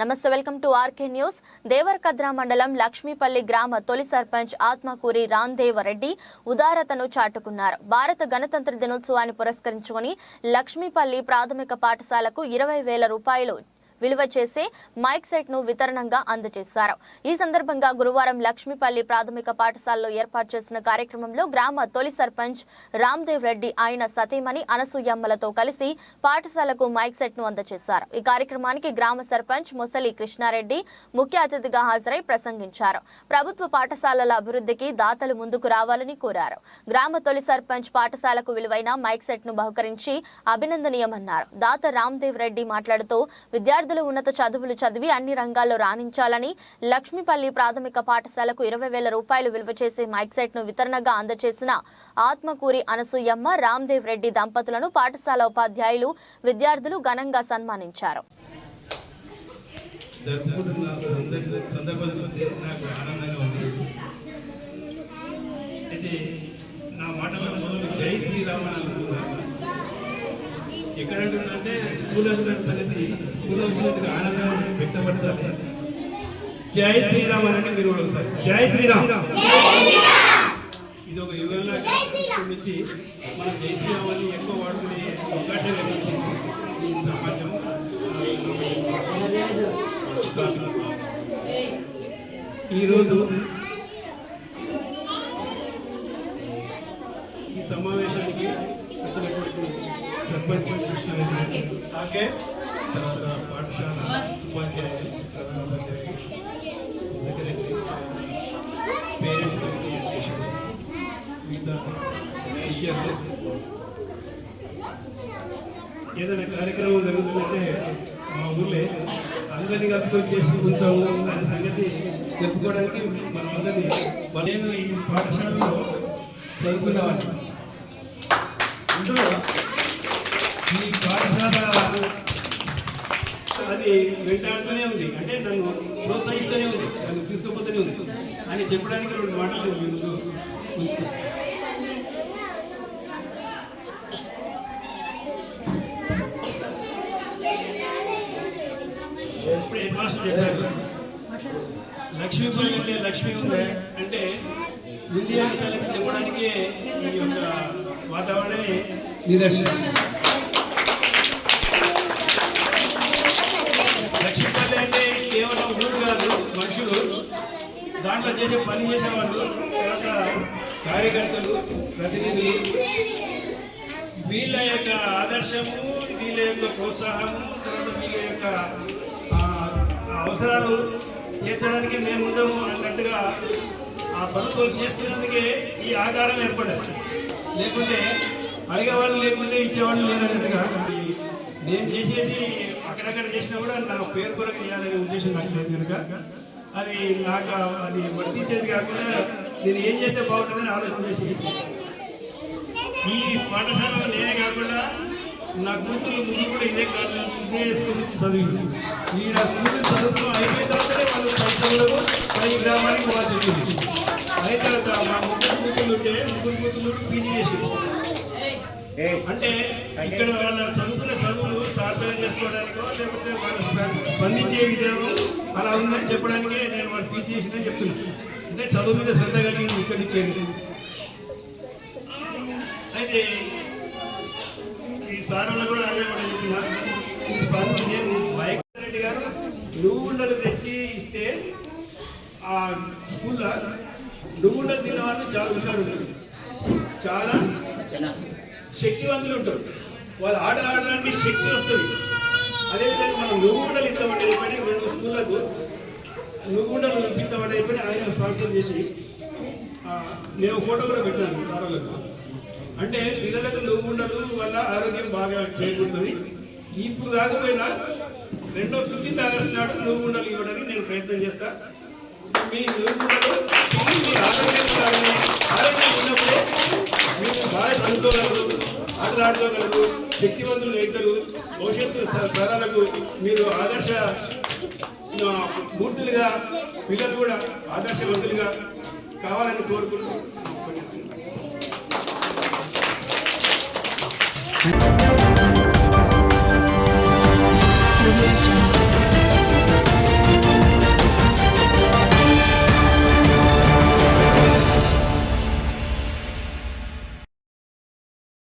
Namaste welcome to RK news. Devarakadra మండలం లక్ష్మీపల్లి గ్రామ తొలి సర్పంచ్ ఆత్మకూరి రాందేవ రెడ్డి ఉదారతను చాటుకున్నారు. భారత గణతంత్ర దినోత్సవాన్ని పురస్కరించుకొని లక్ష్మీపల్లి ప్రాథమిక పాఠశాలకు ఇరవై వేల రూపాయలు విలువ చేసే మైక్ సెట్ను వితరణంగా అందజేశారు. ఈ సందర్భంగా గురువారం లక్ష్మీపల్లి ప్రాథమిక పాఠశాలలో ఏర్పాటు చేసిన కార్యక్రమంలో గ్రామ తొలి సర్పంచ్ రామ్దేవ్ రెడ్డి ఆయన సతీమణి అనసూయమ్మలతో కలిసి పాఠశాలకు మైక్ సెట్ను అందజేశారు. ఈ కార్యక్రమానికి గ్రామ సర్పంచ్ ముసలి కృష్ణారెడ్డి ముఖ్య అతిథిగా హాజరై ప్రసంగించారు. ప్రభుత్వ పాఠశాలల అభివృద్ధికి దాతలు ముందుకు రావాలని కోరారు. గ్రామ తొలి సర్పంచ్ పాఠశాలకు విలువైన మైక్ సెట్ను బహుకరించి అభినందనీయమన్నారు. దాత రామ్దేవ్ రెడ్డి మాట్లాడుతూ విద్యార్థులు ఉన్నత చదువులు చదివి అన్ని రంగాల్లో రాణించాలని లక్ష్మీపల్లి ప్రాథమిక పాఠశాలకు ఇరవై వేల రూపాయలు విలువ చేసే మైక్ సెట్ను వితరణగా అందజేసిన ఆత్మకూరి అనసూయమ్మ రామ్దేవ్ రెడ్డి దంపతులను పాఠశాల ఉపాధ్యాయులు విద్యార్థులు ఘనంగా సన్మానించారు. నా జై శ్రీరామ అనుకున్నాను. ఎక్కడ అంటుందంటే స్కూల్ అంటున్న సంగతి స్కూల్ వచ్చినందుకు ఆనందం వ్యక్తపరచాలి. జై శ్రీరామ్ అని మీరు కూడా ఒకసారి. జై శ్రీరామ్. ఇది ఒక యుగంలో నుంచి మనం జై శ్రీరామ్ అని ఎక్కువ వాడుకునే అవకాశం లభించింది ఈ సమాజం. ఈరోజు ఈ సమావేశానికి వచ్చినటువంటి సర్పంచ్ ఓకే. తర్వాత పాఠశాల ఉపాధ్యాయులు ప్రధాన ఉపాధ్యాయులు పేరెంట్స్ మిగతా టీచర్లు ఏదైనా కార్యక్రమం జరుగుతుందంటే మా ఊర్లో అందరినీ కలుపుకొని చేసి ఉంటాము అనే సంగతి చెప్పుకోవడానికి మనం అందరినీ నేను ఈ పాఠశాలలో చదువుకునేవాడిని అందులో అది వెంటాడుతూనే ఉంది. అంటే నన్ను ప్రోత్సహిస్తూనే ఉంది. నన్ను తీసుకుపోతూనే ఉంది. అని చెప్పడానికి రెండు మాటలు నేను మీ ఎప్పుడు హెడ్ మాస్టర్ చెప్పారు. లక్ష్మీపల్లి ఉండే లక్ష్మి ఉండే అంటే విద్యార్థులకు చెప్పడానికి ఈ యొక్క వాతావరణమే నిదర్శనం. దాంట్లో చేసే పని చేసేవాళ్ళు తర్వాత కార్యకర్తలు ప్రతినిధులు వీళ్ళ యొక్క ఆదర్శము వీళ్ళ యొక్క ప్రోత్సాహము తర్వాత వీళ్ళ యొక్క అవసరాలు తీర్చడానికి మేము ఉండము అన్నట్టుగా ఆ పనులు చేస్తున్నందుకే ఈ ఆకారం ఏర్పడ్డది లేకుంటే అడిగేవాళ్ళు లేకుంటే ఇచ్చేవాళ్ళు లేనట్టుగా నేను చేసేది అక్కడక్కడ చేసినా కూడా నా పేరు కూడా చేయాలనే ఉద్దేశం నాకు లేదు కనుక. అది నాకు అది వర్తించేది కాకుండా నేను ఏం చేస్తే బాగుంటుందని ఆలోచన చేసి ఈ పాఠశాలలో నేనే కాకుండా నా కూతుళ్ళు ముగ్గురు కూడా ఇదే కాదు ఇదే స్కూల్ నుంచి చదివి ఈ నా స్కూల్ చదువుకు అయిపోయిన తర్వాతనే వాళ్ళు పై చదువులకు పై గ్రామానికి వాళ్ళు తెలిసింది అయిన తర్వాత మా ముగ్గురు కూతుళ్ళు ఉంటే ముగ్గురు కూతుళ్ళు పీజీ చేసి అంటే ఇక్కడ వాళ్ళ చదువుకున్న చదువులు లేకపోతే వాళ్ళు స్పందించే విధానం అలా ఉందని చెప్పడానికే నేను వాళ్ళు పీజీ చేసిందని చెప్తున్నాను అంటే చదువు మీద శ్రద్ధ కలిగింది ఇక్కడి నుంచి అయితే ఈ సారంలో కూడా అదే కూడా నేను బైక్ రెడ్డి గారు నువ్వు ఉండలు తెచ్చి ఇస్తే ఆ స్కూల్లో నువ్వు ఉండలు తిన్న వాళ్ళు చాలా హుషారు ఉంటారు. చాలా. శక్తివంతులు ఉంటారు. వాళ్ళు ఆటలు ఆడడానికి శక్తి వస్తుంది. అదేవిధంగా మనం నువ్వుగుండలు ఇస్తామని చెప్పని పని రెండు స్కూళ్ళకు నువ్వుగుండలు ఉండలు చెప్పని ఆయన స్పాన్సర్ చేసి నేను ఫోటో కూడా పెట్టాను సారాలకు అంటే పిల్లలకు నువ్వు ఉండదు వల్ల ఆరోగ్యం బాగా చేకూరుతుంది. ఇప్పుడు కాకపోయినా రెండో ఫిఫ్టీన్త్ ఆగస్ట్ నాడు నువ్వుగుండలు ఇవ్వడానికి నేను ప్రయత్నం చేస్తా. మీ నువ్వుగుండలు మీ ఆరోగ్యం ఆరోగ్యం ఉన్నప్పుడే మీరు బాగా చదువుకోగలరు. ఆటలాడుకోగలరు శక్తివంతులు అవుతారు భవిష్యత్తు తరాలకు మీరు ఆదర్శ మూర్తులుగా పిల్లలు కూడా ఆదర్శవంతులుగా కావాలని కోరుకుంటూ